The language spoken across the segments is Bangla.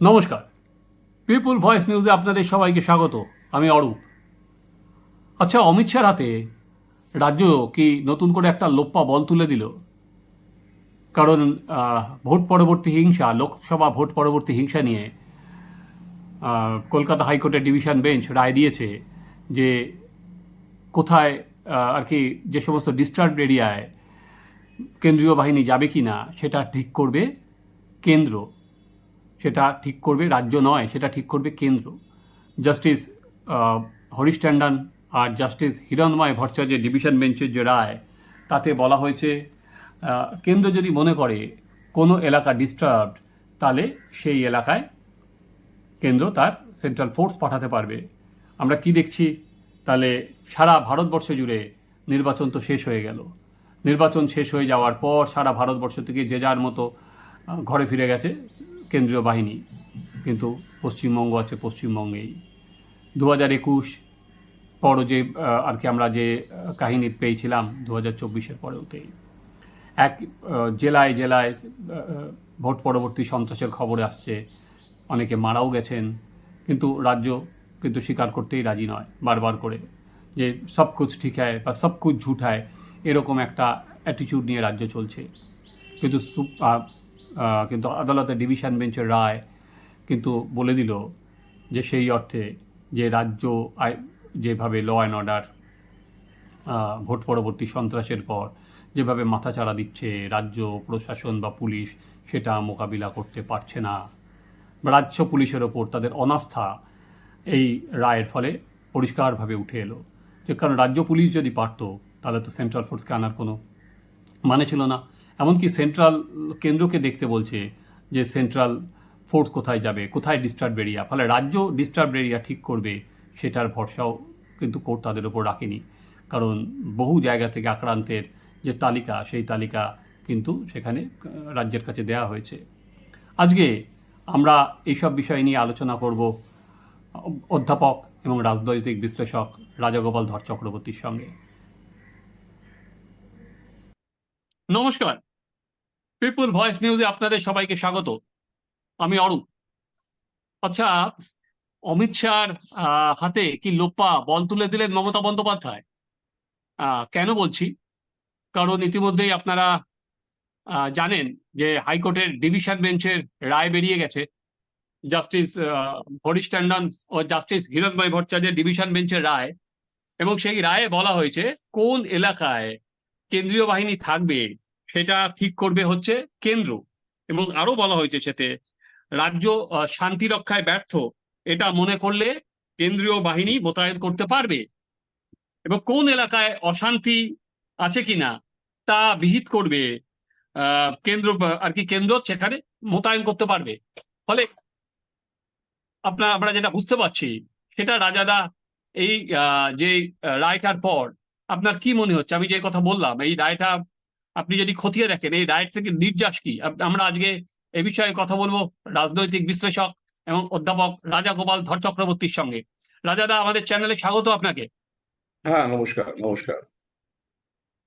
নমস্কার। পিপুল ভয়েস নিউজে আপনাদের সবাইকে স্বাগত। আমি অরূপ। আচ্ছা অমিত শাহর হাতে রাজ্য কি নতুন করে একটা লোপ্পা বল তুলে দিল? কারণ ভোট পরবর্তী হিংসা, লোকসভা ভোট পরবর্তী হিংসা নিয়ে কলকাতা হাইকোর্টের ডিভিশন বেঞ্চ রায় দিয়েছে যে কোথায় আর কি যে সমস্ত ডিস্টার্ব এরিয়ায় কেন্দ্রীয় বাহিনী যাবে কি না সেটা ঠিক করবে কেন্দ্র। সেটা ঠিক করবে রাজ্য নয়, সেটা ঠিক করবে কেন্দ্র। জাস্টিস হরিশ ট্যান্ডন আর জাস্টিস হিরণময় ভট্টাচার্যের ডিভিশন বেঞ্চের যে রায়, তাতে বলা হয়েছে কেন্দ্র যদি মনে করে কোনো এলাকা ডিস্টার্বড তাহলে সেই এলাকায় কেন্দ্র তার সেন্ট্রাল ফোর্স পাঠাতে পারবে। আমরা কি দেখছি? তাহলে সারা ভারতবর্ষ জুড়ে নির্বাচন তো শেষ হয়ে গেল। নির্বাচন শেষ হয়ে যাওয়ার পর সারা ভারতবর্ষ থেকে যে যার মতো ঘরে ফিরে গেছে। কেন্দ্রীয় বাহিনী, কিন্তু পশ্চিমবঙ্গ আছে পশ্চিমবঙ্গেই। দু হাজার একুশ পরও যে আর কি আমরা যে কাহিনী পেয়েছিলাম দু হাজার চব্বিশের পরেওতেই এক জেলায় জেলায় ভোট পরবর্তী সন্ত্রাসের খবর আসছে, অনেকে মারাও গেছেন, কিন্তু রাজ্য কিন্তু স্বীকার করতেই রাজি নয় বারবার করে, যে সব কুছ ঠিক হয় বা সব কুছ ঝুট হয় এরকম একটা অ্যাটিচিউড নিয়ে রাজ্য চলছে। কিন্তু কিন্তু আদালতে ডিভিশন বেঞ্চের রায় কিন্তু বলে দিল যে সেই অর্থে যে রাজ্য যেভাবে ল অ্যান্ড অর্ডার ভোট পরবর্তী সন্ত্রাসের পর যেভাবে মাথাচাড়া দিচ্ছে রাজ্য, প্রশাসন বা পুলিশ, সেটা মোকাবিলা করতে পারছে না। রাজ্য পুলিশের ওপর তাদের অনাস্থা এই রায়ের ফলে পরিষ্কারভাবে উঠে এলো যে কারণ রাজ্য পুলিশ যদি পারতো তাহলে তো সেন্ট্রাল ফোর্সকে আনার কোনো মানে ছিল না। এমনকি সেন্ট্রাল কেন্দ্রকে দেখতে বলছে যে সেন্ট্রাল ফোর্স কোথায় যাবে, কোথায় ডিস্টার্ব এরিয়া ফলে রাজ্য ডিস্টার্ব এরিয়া ঠিক করবে, সেটার ভরসাও কিন্তু কোর্ট তাদের ওপর রাখেনি। কারণ বহু জায়গা থেকে আক্রান্তের যে তালিকা, সেই তালিকা কিন্তু সেখানে রাজ্যের কাছে দেওয়া হয়েছে। আজকে আমরা এইসব বিষয় নিয়ে আলোচনা করব অধ্যাপক এবং রাজনৈতিক বিশ্লেষক রাজাগোপাল ধর চক্রবর্তীর সঙ্গে। নমস্কার। পিপুল ভয়েস নিউজে আপনাদের সবাইকে স্বাগত। আমি অরূপ। আচ্ছা অমিত শাহর হাতে কি লোপা বল তুলে দিলেন মমতা বন্দ্যোপাধ্যায়? কেন বলছি? কারণ ইতিমধ্যেই আপনারা জানেন যে হাইকোর্টের ডিভিশন বেঞ্চের রায় বেরিয়ে গেছে। জাস্টিস হরিশ ট্যান্ডন ও জাস্টিস হিরণময় ভট্টাচার্যের ডিভিশন বেঞ্চের রায় এবং সেই রায়ে বলা হয়েছে, কোন এলাকায় কেন্দ্রীয় বাহিনী থাকবে? সেটা ঠিক করবে হচ্ছে কেন্দ্র। এবং আরও বলা হয়েছে সেতে, রাজ্য শান্তি রক্ষায় ব্যর্থ, এটা মনে করলে কেন্দ্রীয় বাহিনী মোতায়েন করতে পারবে। এবং কোন এলাকায় অশান্তি আছে কিনা, তা বিহিত করবে কেন্দ্র, আর কি কেন্দ্র সেখানে মোতায়েন করতে পারবে। ফলে আপনার, আমরা যেটা বুঝতে পারছি, সেটা রাজাদা এই যে রায়টার পর আপনার কি মনে হচ্ছে? আমি যে কথা বললাম, এই রায়টা আপনি যদি খতিয়ে দেখেন এই রায় থেকে নির্যাস কি? আমরা আজকে এ বিষয়ে কথা বলব রাজনৈতিক বিশ্লেষক এবং অধ্যাপক রাজা গোপাল ধর চক্রবর্তীর সঙ্গে। রাজাদা আমাদের চ্যানেলে স্বাগত আপনাকে। হ্যাঁ নমস্কার নমস্কার।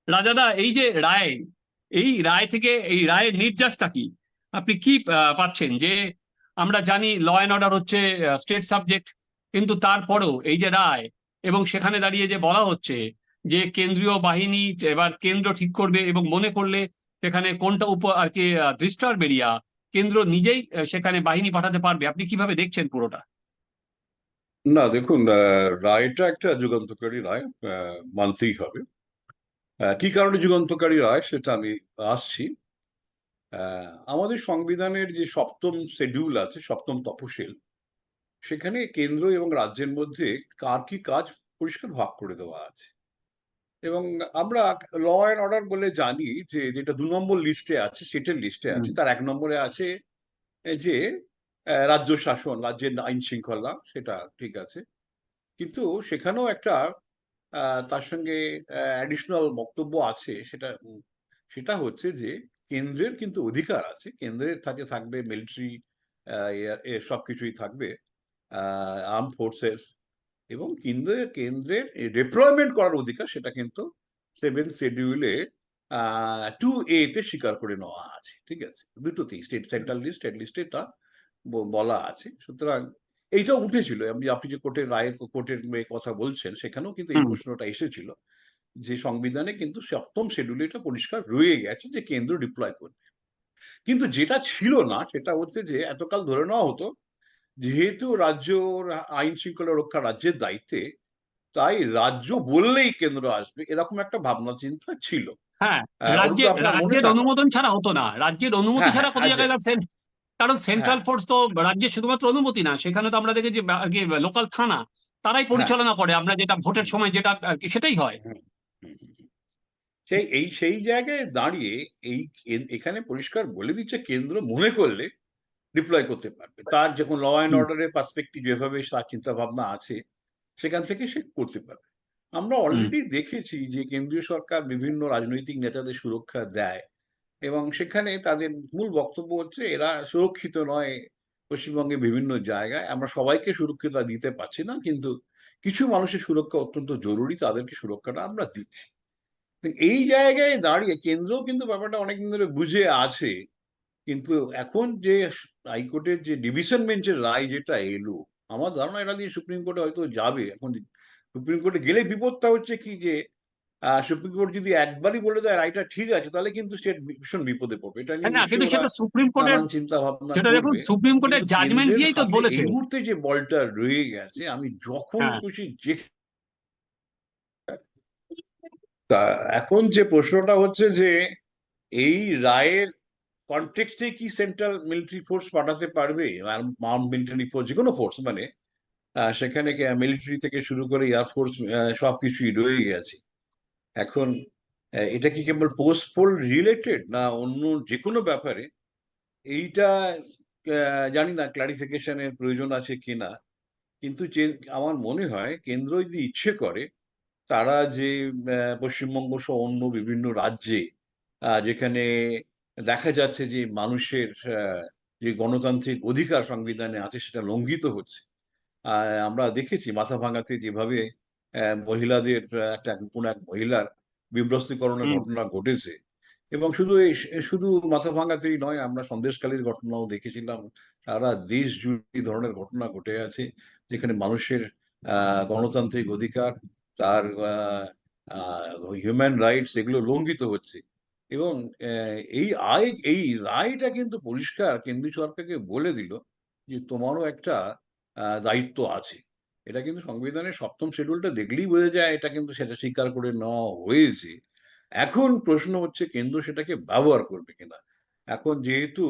রাজাদা এই যে রায় এই রায় থেকে এই রায়ের নির্যাসটা কি? আপনি কি পাচ্ছেন যে আমরা জানি ল অ্যান্ড অর্ডার হচ্ছে স্টেট সাবজেক্ট কিন্তু তারপরেও এই যে রায় এবং সেখানে দাঁড়িয়ে যে বলা হচ্ছে যে কেন্দ্রীয় বাহিনী এবার কেন্দ্র ঠিক করবে এবং মনে করলে সেখানে কোনটা উপ আর কি দৃষ্টার বেরিয়া, কেন্দ্র নিজেই সেখানে বাহিনী পাঠাতে পারবে। আপনি কীভাবে দেখছেন পুরোটা? না, দেখুন রায়টা একটা যুগান্তকারী রায় মানতেই হবে। কি কারণে যুগান্তকারী রায় সেটা আমি আসছি। আমাদের সংবিধানের যে সপ্তম শেডিউল আছে, সপ্তম তফসিল সেখানে কেন্দ্র এবং রাজ্যের মধ্যে কার কি কাজ পরিষ্কার ভাগ করে দেওয়া আছে। এবং আমরা ল অ্যান্ড অর্ডার বলে জানি যে যেটা দু নম্বর লিস্টে আছে সেটের লিস্টে আছে তার এক নম্বরে আছে যে রাজ্য শাসন রাজ্যের আইন শৃঙ্খলা সেটা ঠিক আছে। কিন্তু সেখানেও একটা তার সঙ্গে অ্যাডিশনাল বক্তব্য আছে সেটা সেটা হচ্ছে যে কেন্দ্রের কিন্তু অধিকার আছে কেন্দ্রের থাকে থাকবে মিলিটারি সবকিছুই থাকবে আর্ম ফোর্সেস এবং কেন্দ্রের কেন্দ্রের ডিপ্লয়মেন্ট করার অধিকার সেটা কিন্তু সেভেন শিডিউলে টু এ তে স্বীকার করে নেওয়া আছে ঠিক আছে? দুটোতেই স্টেট সেন্ট্রাল লিস্ট স্টেট লিস্টে তা বলা আছে। সুতরাং এইটা উঠেছিল। আপনি আপনি যে কোর্টের রায়ের কোর্টের কথা বলছেন সেখানেও কিন্তু এই প্রশ্নটা এসেছিল যে সংবিধানে কিন্তু সপ্তম শিডিউলে এটা পরিষ্কার রয়ে গেছে যে কেন্দ্র ডিপ্লয় করবে। কিন্তু যেটা ছিল না সেটা হচ্ছে যে এতকাল ধরে নেওয়া হতো যেহেতু রাজ্য আইন শৃঙ্খলা রক্ষা রাজ্যের দায়িত্বে তাই রাজ্য বললেই কেন্দ্র আসবে এরকম একটা ভাবনা চিন্তা ছিল হ্যাঁ রাজ্যের আপনার মনে রাজ্যের অনুমোদন ছাড়া হতো না রাজ্যের অনুমতি হ্যাঁ, ছাড়া হ্যাঁ, কোনো। জায়গায় কারণ সেন্ট্রাল হ্যাঁ। ফোর্স তো রাজ্যের শুধুমাত্র অনুমতি না সেখানে তো আমরা দেখেছি লোকাল থানা তারাই পরিচালনা করে আমরা যেটা ভোটের সময় যেটা সেটাই হয়। সেই এই সেই জায়গায় দাঁড়িয়ে এই এখানে পরিষ্কার বলে দিচ্ছে কেন্দ্র মনে করলে ডিপ্লয় করতে পারবে। তার যখন ল অ্যান্ড অর্ডারের পার্সপেক্টিভ যেভাবে তার চিন্তা ভাবনা আছে সেখান থেকে সে করতে পারবে। আমরা অলরেডি দেখেছি যে কেন্দ্রীয় সরকার বিভিন্ন রাজনৈতিক নেতাদের সুরক্ষা দেয় এবং সেখানে তাদের মূল বক্তব্য হচ্ছে এরা সুরক্ষিত নয় পশ্চিমবঙ্গে বিভিন্ন জায়গায়। আমরা সবাইকে সুরক্ষিতা দিতে পারছি না কিন্তু কিছু মানুষের সুরক্ষা অত্যন্ত জরুরি তাদেরকে সুরক্ষাটা আমরা দিচ্ছি। এই জায়গায় দাঁড়িয়ে কেন্দ্র কিন্তু ব্যাপারটা অনেকদিন ধরে বুঝে আছে কিন্তু এখন যে হাইকোর্টের যে ডিভিশন বেঞ্চের রায় যেটা এলো আমার ধারণা এটা দিয়ে সুপ্রিম কোর্টে হয়তো যাবে। এখন সুপ্রিম কোর্টে গেলে বিপদটা হচ্ছে কি যে সুপ্রিম কোর্ট যদি একবারই বলে দেয় রায়টা ঠিক আছে তাহলে কিন্তু স্টেট ভীষণ বিপদে পড়বে। এটা কিন্তু সুপ্রিম কোর্টের চিন্তা ভাবনা সেটা দেখুন সুপ্রিম কোর্টের জাজমেন্ট দিয়েই তো বলেছে এই মুহূর্তে যে বলটা রয়ে গেছে আমি যখন হ্যাঁ। খুশি যে তা এখন যে প্রশ্নটা হচ্ছে যে এই রায়ের কনটেক্সটে কি সেন্ট্রাল মিলিটারি ফোর্স পাঠাতে পারবে? আর্ম মিলিটারি ফোর্স, যে কোনো ফোর্স মানে সেখানে মিলিটারি থেকে শুরু করে এয়ারফোর্স সব কিছুই রয়ে গেছে। এখন এটা কি কেবল পোস্ট পোল রিলেটেড না অন্য যে কোনো ব্যাপারে? এইটা জানি না ক্লারিফিকেশনের প্রয়োজন আছে কিনা কিন্তু যে আমার মনে হয়, কেন্দ্র যদি ইচ্ছে করে, তারা যে পশ্চিমবঙ্গ সহ অন্য বিভিন্ন রাজ্যে যেখানে দেখা যাচ্ছে যে মানুষের যে গণতান্ত্রিক অধিকার সংবিধানে আছে সেটা লঙ্ঘিত হচ্ছে। আমরা দেখেছি মাথা ভাঙাতে যেভাবে মহিলাদের একটা কোন এক মহিলার বিভ্রস্তীকরণের। ঘটনা ঘটেছে। এবং শুধু এই শুধু মাথা ভাঙাতেই নয় আমরা সন্দেশকালীর ঘটনাও দেখেছিলাম। সারা দেশ জুড়ে ধরনের ঘটনা ঘটে আছে যেখানে মানুষের আহ, গণতান্ত্রিক অধিকার তার হিউম্যান রাইটস এগুলো লঙ্ঘিত হচ্ছে। এবং এই আয়, এই রায়টা কিন্তু পরিষ্কার কেন্দ্রীয় সরকারকে বলে দিল যে তোমারও একটা দায়িত্ব আছে। এটা কিন্তু সংবিধানের সপ্তম শিডিউলটা দেখলেই বোঝা যায়, এটা কিন্তু সেটা স্বীকার করে নেওয়া হয়েছে। এখন প্রশ্ন হচ্ছে কেন্দ্র সেটাকে ব্যবহার করবে কিনা? এখন যেহেতু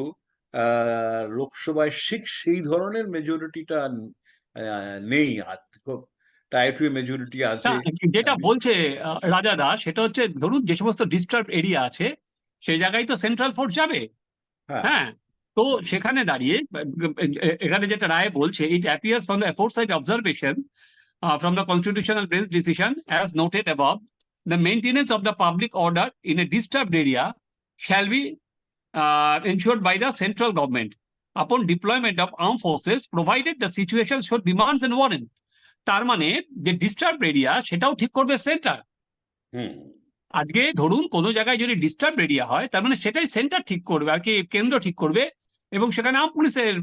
লোকসভায় ঠিক সেই ধরনের মেজরিটিটা নেই আর মেজরিটি আছে। যেটা বলছে রাজা দা সেটা হচ্ছে ধরুন যে সমস্ত ডিস্টার্ব এরিয়া আছে সেই জায়গায় তো সেন্ট্রাল ফোর্স যাবে। হ্যাঁ। হ্যাঁ তো সেখানে দাঁড়িয়ে এখানে যেটা রায় বলছে it appears from the aforesaid observation from the constitutional bench decision as noted above the maintenance of the public order in a disturbed area be uh, ensured by the central government upon deployment of armed forces provided the situation should demands and warrant. তার মানে যে ডিস্টার্ব এরিয়া সেটাও ঠিক করবে সেন্টার হুম। আজকে ধরুন কোনো জায়গায় যদি ডিস্টার্ব এরিয়া হয় তার মানে সেটাই সেন্টার ঠিক করবে আর কি কেন্দ্র ঠিক করবে এবং সেখানে আম পুলিশের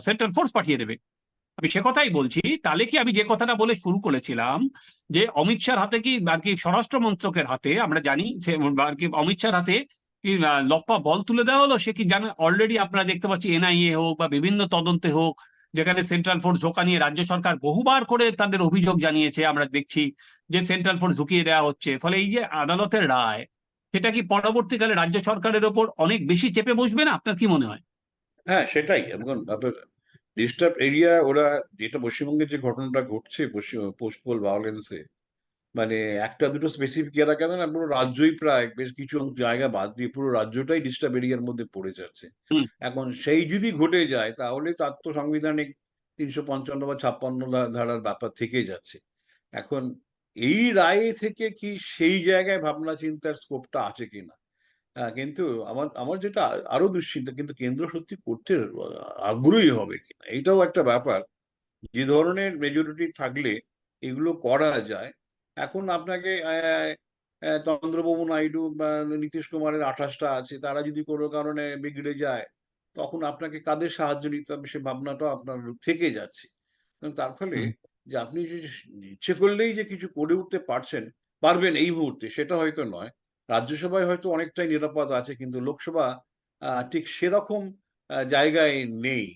সেন্ট্রাল ফোর্স পাঠিয়ে দেবে। আমি সে কথাই বলছি তাহলে কি আমি যে কথাটা বলে শুরু করেছিলাম যে অমিত শাহর হাতে কি আর কি স্বরাষ্ট্র মন্ত্রকের হাতে আমরা জানি সে আর কি অমিত শাহর হাতে কি লপ্পা বল তুলে দেওয়া হলো সে কি জানে অলরেডি আপনারা দেখতে পাচ্ছি এনআইএ হোক বা বিভিন্ন তদন্তে হোক যেখানে সেন্ট্রাল ফোর্স ঢোকা নিয়ে রাজ্য সরকার বহুবার করে তাদের অভিযোগ জানিয়েছে, আমরা দেখছি যে সেন্ট্রাল ফোর্স ঢুকিয়ে দেওয়া হচ্ছে। ফলে এই যে আদালতের রায়, সেটা কি পরবর্তীকালে রাজ্য সরকারের ওপর অনেক বেশি চেপে বসবে না? আপনার কি মনে হয়? হ্যাঁ সেটাই। এখন ডিস্টার্ব এরিয়া ওরা যেটা পশ্চিমবঙ্গের যে ঘটনাটা ঘটছে, পশ্চিম পোস্টপোল ভায়োলেন্সে মানে একটা দুটো স্পেসিফিক এরা কেন না পুরো রাজ্যই প্রায় বেশ কিছু জায়গা বাদ দিয়ে পুরো রাজ্যটাই ডিস্টার্ব এরিয়ার মধ্যে পড়ে যাচ্ছে। এখন সেই যদি ঘটে যায় তাহলে তার তো সাংবিধানিক তিনশো পঞ্চান্ন বা ছাপ্পান্ন ধারার ব্যাপার থেকে যাচ্ছে। এখন এই রায় থেকে কি সেই জায়গায় ভাবনা চিন্তার স্কোপটা আছে কিনা হ্যাঁ কিন্তু আমার আমার যেটা আরও দুশ্চিন্তা কিন্তু কেন্দ্র সত্যি করতে আগ্রহী হবে কিনা? এটাও একটা ব্যাপার। যে ধরনের মেজরিটি থাকলে এগুলো করা যায় এখন আপনাকে চন্দ্রবাবু নাইডু বা নীতিশ কুমারের আঠাশটা আছে তারা যদি কোনো কারণে বিগড়ে যায় তখন আপনাকে কাদের সাহায্য নিতে হবে সে ভাবনাটাও আপনার থেকে যাচ্ছে। তার ফলে যে আপনি যে ইচ্ছে করলেই যে কিছু করে উঠতে পারছেন পারবেন এই মুহূর্তে সেটা হয়তো নয়। রাজ্যসভায় হয়তো অনেকটাই নিরাপদ আছে কিন্তু লোকসভা আহ, ঠিক সেরকম জায়গায় নেই।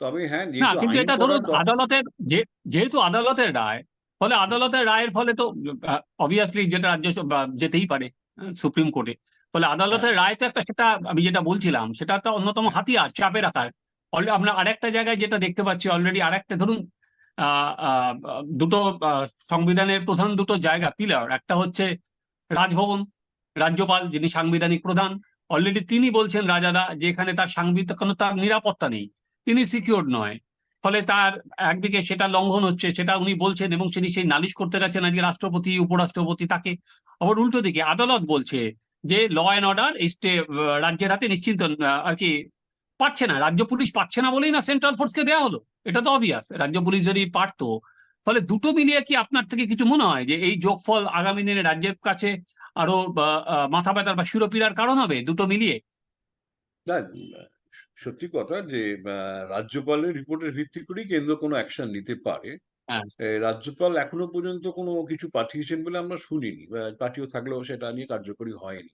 তবে হ্যাঁ কিন্তু এটা ধরুন আদালতের যেহেতু আদালতের রায় ফলে আদালতের রায়ের ফলে তো অবভিয়াসলি যেটা রাজ্য যেতেই পারে সুপ্রিম কোর্টে। ফলে আদালতের রায় তো একটা সেটা আমি যেটা বলছিলাম সেটা একটা অন্যতম হাতিয়ার চাপে রাখার আমরা আরেকটা জায়গায় যেটা দেখতে পাচ্ছি অলরেডি আরেকটা ধরুন আহ, আহ, দুটো আহ, সংবিধানের প্রধান দুটো জায়গা পিলার একটা হচ্ছে রাজভবন রাজ্যপাল যিনি সাংবিধানিক প্রধান অলরেডি তিনি বলছেন রাজাদা যে এখানে তার সাংবিধানিকতার নিরাপত্তা নেই। তিনি সিকিউর নয়। ফলে তার একদিকে সেটা লঙ্ঘন হচ্ছে, সেটা উনি বলছেন এবং তিনি সেই নালিশ করতে গেছেন আজকে রাষ্ট্রপতি, উপরাষ্ট্রপতি, তাকে আবার উল্টো দিকে আদালত বলছে যে ল অ্যান্ড অর্ডার স্টে রাজ্যের হাতে নিশ্চিন্ত আর কি পারছে না, রাজ্য পুলিশ পারছে না বলেই না সেন্ট্রাল ফোর্সকে দেওয়া হলো, এটা তো অবভিয়াস রাজ্য পুলিশ যদি পারতো, ফলে দুটো মিলিয়ে কি আপনার থেকে কিছু মনে হয় যে এই যোগফল আগামী দিনে রাজ্যের কাছে আরও মাথা ব্যথার বা শিরোপীড়ার কারণ হবে দুটো মিলিয়ে? সত্যি কথা যে রাজ্যপালের রিপোর্টের ভিত্তি করেই কেন্দ্র কোনো অ্যাকশন নিতে পারে। হ্যাঁ। রাজ্যপাল এখনও পর্যন্ত কোনো কিছু পাঠিয়েছেন বলে আমরা শুনিনি। পাঠিয়েও থাকলেও সেটা নিয়ে কার্যকরী হয়নি।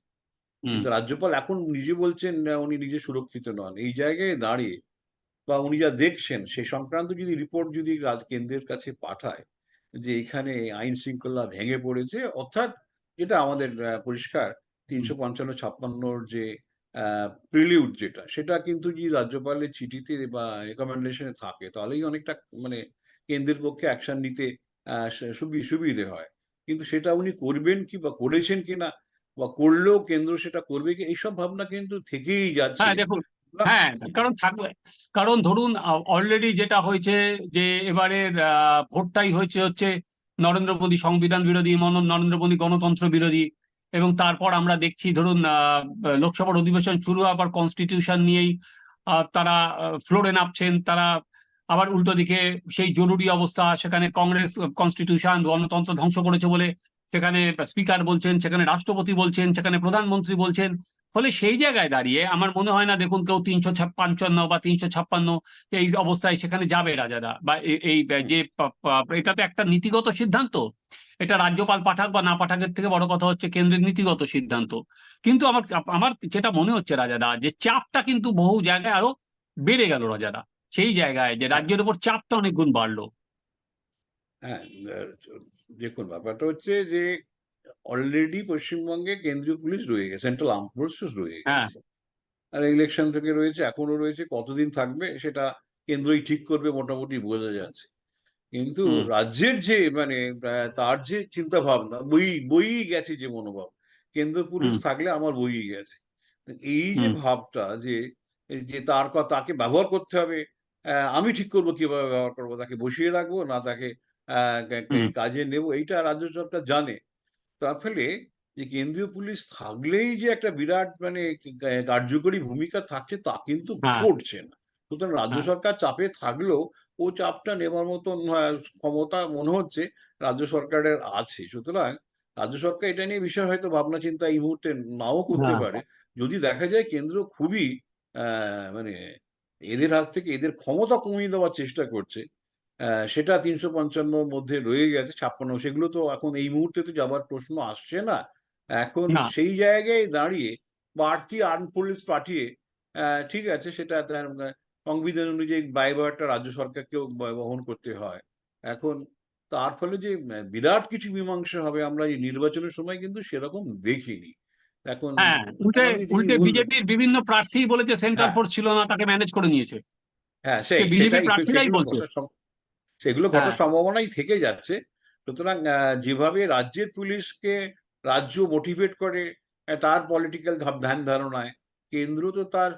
কিন্তু রাজ্যপাল এখন নিজে বলছেন না, উনি নিজে সুরক্ষিত নন। এই জায়গায় দাঁড়িয়ে বা উনি যা দেখছেন সে সংক্রান্ত যদি রিপোর্ট যদি কেন্দ্রের কাছে পাঠায় যে এখানে আইন শৃঙ্খলা ভেঙে পড়েছে অর্থাৎ এটা আমাদের পরিষ্কার তিনশো পঞ্চান্ন ছাপ্পান্নর যে প্রিলিউড যেটা সেটা কিন্তু যদি রাজ্যপালের চিঠিতে বা রেকমেন্ডেশনে থাকে তাহলেই অনেকটা মানে কেন্দ্রের পক্ষে অ্যাকশন নিতে সুবিধে হয়। কিন্তু সেটা উনি করবেন কি বা করেছেন কিনা বা করলেও কেন্দ্র সেটা করবে কি এইসব ভাবনা কিন্তু থেকেই যাচ্ছে। হ্যাঁ দেখুন হ্যাঁ কারণ থাকবে কারণ ধরুন অলরেডি যেটা হয়েছে যে এবারের আহ, ভোটটাই হয়েছে হচ্ছে নরেন্দ্র মোদী সংবিধান বিরোধী নরেন্দ্র মোদী গণতন্ত্র বিরোধী এবং তারপর আমরা দেখছি, ধরুন লোকসভার অধিবেশন শুরু পর কনস্টিটিউশন নিয়েই তারা ফ্লোরে নামছেন, তারা আবার উল্টো দিকে সেই জরুরি অবস্থা, সেখানে কংগ্রেস কনস্টিটিউশন গণতন্ত্র ধ্বংস করেছে বলে সেখানে স্পিকার বলছেন, সেখানে রাষ্ট্রপতি বলছেন, সেখানে প্রধানমন্ত্রী বলছেন। ফলে সেই জায়গায় দাঁড়িয়ে আমার মনে হয় না, দেখুন, কেউ তিনশো ছাপ্পান্ন বা তিনশো ছাপ্পান্ন এই অবস্থায় সেখানে যাবে রাজাদা বা এই যে এটা তো একটা নীতিগত সিদ্ধান্ত। এটা রাজ্যপাল পাঠাক বা না পাঠাকের থেকে বড় কথা হচ্ছে কেন্দ্রের নীতিগত সিদ্ধান্ত। কিন্তু আমার আমার যেটা মনে হচ্ছে রাজাদা যে চাপটা কিন্তু বহু জায়গায় আরও বেড়ে গেল রাজাদা। সেই জায়গায় যে রাজ্যের উপর চাপটা অনেক গুণ বাড়লো। হ্যাঁ দেখুন ব্যাপারটা হচ্ছে যে অলরেডি পশ্চিমবঙ্গে কেন্দ্রীয় পুলিশ রয়ে গেছে সেন্ট্রাল আর্ম ফোর্সেস রয়ে হ্যাঁ। গেছে আর ইলেকশন থেকে রয়েছে এখনও রয়েছে কতদিন থাকবে সেটা কেন্দ্রই ঠিক করবে মোটামুটি বোঝা যাচ্ছে। কিন্তু রাজ্যের যে মানে তার যে চিন্তা ভাবনা বই বই গেছে যে মনোভাব। কেন্দ্র পুলিশ থাকলে আমার বই গেছে। এই যে ভাবটা যে যে তার তাকে ব্যবহার করতে হবে আমি ঠিক করব কীভাবে ব্যবহার করব তাকে বসিয়ে রাখব না তাকে আহ, কাজে নেব এইটা রাজ্য সরকার জানে। তার ফলে যে কেন্দ্রীয় পুলিশ থাকলেই যে একটা বিরাট মানে কার্যকরী ভূমিকা থাকছে তা কিন্তু হ্যাঁ। করছে না। সুতরাং রাজ্য হ্যাঁ। সরকার চাপে থাকলেও ও চাপটা নেবার মতন ক্ষমতা মনে হচ্ছে রাজ্য সরকারের আছে সুতরাং রাজ্য সরকার এটা নিয়ে বিষয় হয়তো ভাবনা চিন্তা এই মুহূর্তে নাও করতে হ্যাঁ। পারে যদি দেখা যায় কেন্দ্র খুবই মানে এদের হাত থেকে এদের ক্ষমতা কমিয়ে দেওয়ার চেষ্টা করছে আহ, সেটা তিনশো পঞ্চান্নর মধ্যে রয়ে গেছে ছাপ্পান্ন সেগুলো তো এখন এই মুহূর্তে তো যাবার প্রশ্ন আসছে না এখন সেই জায়গায় দাঁড়িয়ে বাড়তি আর্ম পুলিশ পাঠিয়ে আহ, ঠিক আছে সেটা সংবিধান অনুযায়ী ব্যয়ভারটা রাজ্য সরকারকেও বহন করতে হয় এখন তার ফলে যে বিরাট কিছু মীমাংসা হবে আমরা এই নির্বাচনের সময় কিন্তু সেরকম দেখিনি এখন হ্যাঁ উল্টে উল্টে বিজেপির বিভিন্ন প্রার্থী বলেছে সেন্ট্রাল হ্যাঁ। ফোর্স ছিল না তাকে ম্যানেজ করে নিয়েছে হ্যাঁ সেই সেগুলো বলছে। ঘটার হ্যাঁ। সম্ভাবনাই থেকে যাচ্ছে সুতরাং যেভাবে রাজ্যের পুলিশকে রাজ্য মোটিভেট করে তার পলিটিক্যাল ধ্যান ধারণায় কেন্দ্র তো তার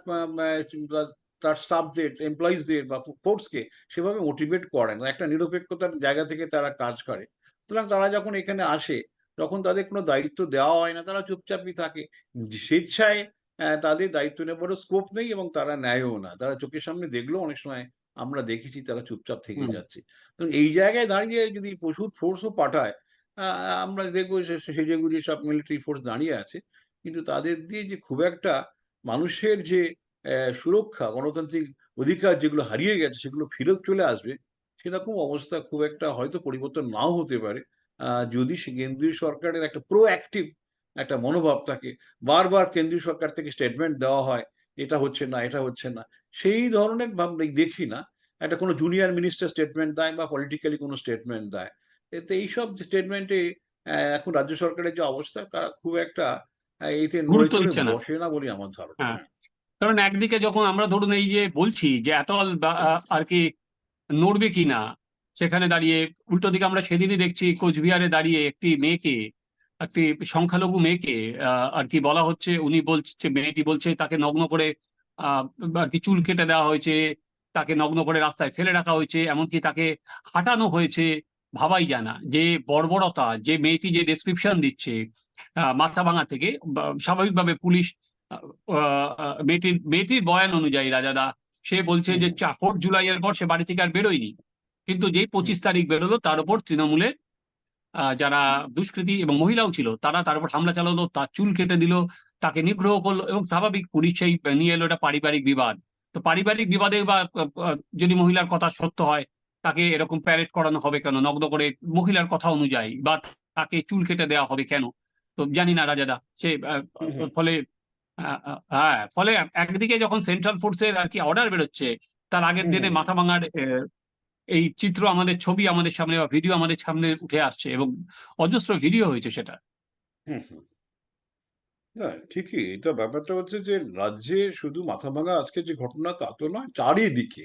তার স্টাফদের এমপ্লয়িজদের বা ফোর্সকে সেভাবে মোটিভেট করে না একটা নিরপেক্ষতার জায়গা থেকে তারা কাজ করে। সুতরাং তারা যখন এখানে আসে যখন তাদের কোনো দায়িত্ব দেওয়া হয় না। তারা চুপচাপই থাকে। স্বেচ্ছায় তাদের দায়িত্ব নেবারও স্কোপ নেই এবং তারা নেয়ও না। তারা চোখের সামনে দেখলেও অনেক সময় আমরা দেখেছি তারা চুপচাপ থেকে যাচ্ছে। তো এই জায়গায় দাঁড়িয়ে যদি প্রচুর ফোর্সও পাঠায় আমরা দেখব সেজে গুজে সব মিলিটারি ফোর্স দাঁড়িয়ে আছে। কিন্তু তাদের দিয়ে যে খুব একটা মানুষের যে সুরক্ষা গণতান্ত্রিক অধিকার যেগুলো হারিয়ে গেছে সেগুলো ফেরত চলে আসবে সেরকম অবস্থা খুব একটা হয়তো পরিবর্তন নাও হতে পারে। যদি সে কেন্দ্রীয় সরকারের একটা প্রোঅ্যাক্টিভ একটা মনোভাব থাকে বারবার কেন্দ্রীয় সরকার থেকে স্টেটমেন্ট দেওয়া হয় এটা হচ্ছে না এটা হচ্ছে না সেই ধরনের ভাবনা দেখি না। একটা কোনো জুনিয়র মিনিস্টার স্টেটমেন্ট দেয় বা পলিটিক্যালি কোনো স্টেটমেন্ট দেয়। এতে এইসব স্টেটমেন্টে এখন রাজ্য সরকারের যে অবস্থা তারা খুব একটা এতে বসে না বলে আমার ধারণা। হ্যাঁ। কারণ একদিকে যখন আমরা ধরুন এই যে বলছি যে এতল আর কি নড়বে কি না, সেখানে দাঁড়িয়ে উল্টো দিকে আমরা সেদিনই দেখছি কোচবিহারে দাঁড়িয়ে একটি মেয়েকে, একটি সংখ্যালঘু মেয়েকে আর কি বলা হচ্ছে, উনি বলছে, মেয়েটি বলছে তাকে নগ্ন করে আর কি চুল কেটে দেওয়া হয়েছে, তাকে নগ্ন করে রাস্তায় ফেলে রাখা হয়েছে, এমনকি তাকে হাঁটানো হয়েছে, ভাবাই জানা যে বর্বরতা, যে মেয়েটি যে ডেসক্রিপশন দিচ্ছে মাথা ভাঙা থেকে স্বাভাবিকভাবে পুলিশ মেয়েটির মেয়েটির বয়ান অনুযায়ী রাজাদা সে বলছে যে। ফোর্থ জুলাইয়ের পর সে বাড়ি থেকে আর বেরোয়নি কিন্তু যেই পঁচিশ তারিখ বেরোলো তার উপর তৃণমূলের যারা দুষ্কৃতী এবং মহিলাও ছিল তারা তার উপর হামলা চালালো তার চুল কেটে দিল তাকে নিগ্রহ করল এবং স্বাভাবিক পুলিশ সেই নিয়ে এলো এটা পারিবারিক বিবাদ তো পারিবারিক বিবাদে বা যদি মহিলার কথা সত্য হয় তাকে এরকম প্যারেড করানো হবে কেন নগ্ন করে মহিলার কথা অনুযায়ী বা তাকে চুল কেটে দেওয়া হবে কেন তো জানি না রাজাদা সে। ফলে হ্যাঁ ফলে একদিকে যখন সেন্ট্রাল ফোর্সের আর কি অর্ডার বেরোচ্ছে তার আগের দিনে মাথা ভাঙার এই চিত্র আমাদের ছবি আমাদের সামনে বা ভিডিও আমাদের সামনে উঠে আসছে এবং অজস্র ভিডিও হয়েছে সেটা। না ঠিকই। এটা ব্যাপারটা হচ্ছে যে রাজ্যে শুধু মাথা ভাঙা আজকে যে ঘটনা তা তো নয় চারিদিকে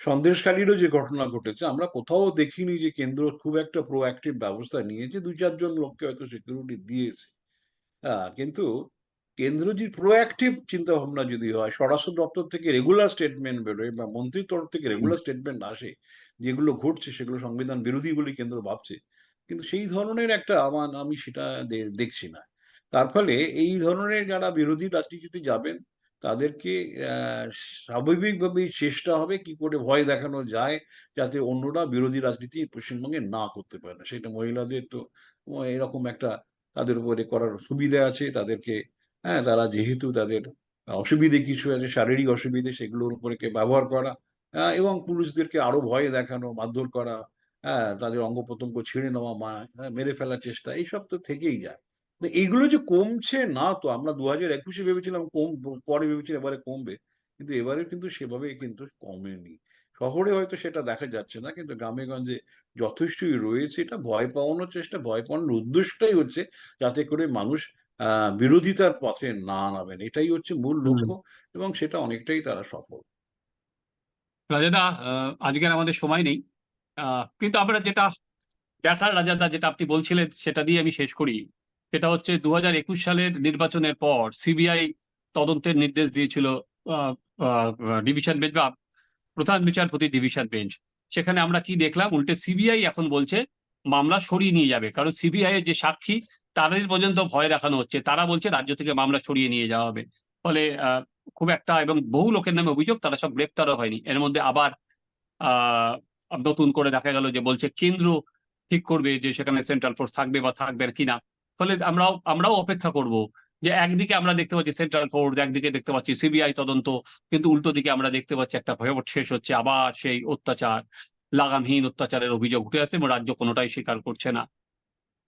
সন্দেশখালীরও যে ঘটনা ঘটেছে আমরা কোথাও দেখিনি যে কেন্দ্র খুব একটা প্রোঅ্যাক্টিভ ব্যবস্থা নিয়েছে। দুই চারজন লোককে হয়তো সিকিউরিটি দিয়েছে। হ্যাঁ কিন্তু কেন্দ্র যে প্রোঅ্যাক্টিভ চিন্তা ভাবনা যদি হয় স্বরাষ্ট্র দপ্তর থেকে রেগুলার স্টেটমেন্ট বেরোয় বা মন্ত্রীর তরফ থেকে রেগুলার স্টেটমেন্ট আসে যেগুলো ঘটছে সেগুলো সংবিধান বিরোধী বলে কেন্দ্র ভাবছে কিন্তু সেই ধরনের একটা আমার আমি সেটা দেখছি না। তার ফলে এই ধরনের যারা বিরোধী রাজনীতিতে যাবেন তাদেরকে স্বাভাবিকভাবেই চেষ্টা হবে কি করে ভয় দেখানো যায় যাতে অন্যরা বিরোধী রাজনীতি পশ্চিমবঙ্গে না করতে পারে না। সেটা মহিলাদের তো এরকম একটা তাদের উপরে করার সুবিধা আছে তাদেরকে হ্যাঁ তারা যেহেতু তাদের অসুবিধে কিছু আছে শারীরিক অসুবিধে সেগুলোর উপরে ব্যবহার করা এবং পুরুষদেরকে আরও ভয়ে দেখানো মারধর করা হ্যাঁ তাদের অঙ্গ প্রত্যঙ্গ ছিঁড়ে নেওয়া মা হ্যাঁ, মেরে ফেলার চেষ্টা এইসব তো থেকেই যায়। এইগুলো যে কমছে না তো আমরা দু হাজার একুশে ভেবেছিলাম কম পরে ভেবেছিলাম এবারে কমবে কিন্তু এবারে কিন্তু সেভাবে কিন্তু কমেনি। শহরে হয়তো সেটা দেখা যাচ্ছে না কিন্তু গ্রামে গঞ্জে যথেষ্টই রয়েছে এটা ভয় পাওয়ানোর চেষ্টা ভয় পাওয়ানোর উদ্দেশ্যটাই হচ্ছে যাতে করে মানুষ বিরোধিতার পথে না নামেন। এটাই হচ্ছে মূল। লক্ষ্য এবং সেটা অনেকটাই তারা সফল। রাজাদা আজকের আমাদের সময় নেই। কিন্তু আমরা যেটা দেখার রাজাদা যেটা আপনি বলছিলেন সেটা দিয়ে আমি শেষ করি। সেটা হচ্ছে দু হাজার একুশ সালের নির্বাচনের পর সিবিআই তদন্তের নির্দেশ দিয়েছিল ডিভিশন বেঞ্চ বা প্রধান বিচারপতি ডিভিশন বেঞ্চ। সেখানে আমরা কি দেখলাম? উল্টে সিবিআই এখন বলছে মামলা সরিয়ে নিয়ে যাবে। কারণ সিবিআই এর যে সাক্ষী, তাদের পর্যন্ত ভয় দেখানো হচ্ছে। তারা বলছে রাজ্য থেকে মামলা সরিয়ে নিয়ে যাওয়া হবে। ফলে খুব একটা এবং বহু লোকের নামে অভিযোগ, তারা সব গ্রেপ্তারও হয়নি। এর মধ্যে আবার নতুন করে দেখা গেল যে বলছে কেন্দ্র ঠিক করবে যে সেখানে সেন্ট্রাল ফোর্স থাকবে বা থাকবে কিনা ফলে আমরাও আমরাও অপেক্ষা করব যে একদিকে আমরা দেখতে পাচ্ছি সেন্ট্রাল ফোর্স একদিকে দেখতে পাচ্ছি সিবিআই তদন্ত, কিন্তু উল্টো দিকে আমরা দেখতে পাচ্ছি একটা ভয়াবহ শেষ হচ্ছে, আবার সেই অত্যাচার। লাগামহীন অত্যাচারের অভিযোগ উঠে আসে, এবং রাজ্য কোনোটাই স্বীকার করছে না।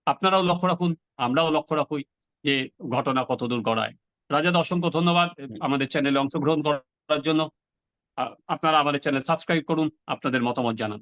আপনারাও লক্ষ্য রাখুন, আমরাও লক্ষ্য রাখুই যে ঘটনা কতদূর গড়ায়। রাজাদ অসংখ্য ধন্যবাদ আমাদের চ্যানেলে অংশগ্রহণ করার জন্য। আপনারা আমাদের চ্যানেল সাবস্ক্রাইব করুন, আপনাদের মতামত জানান।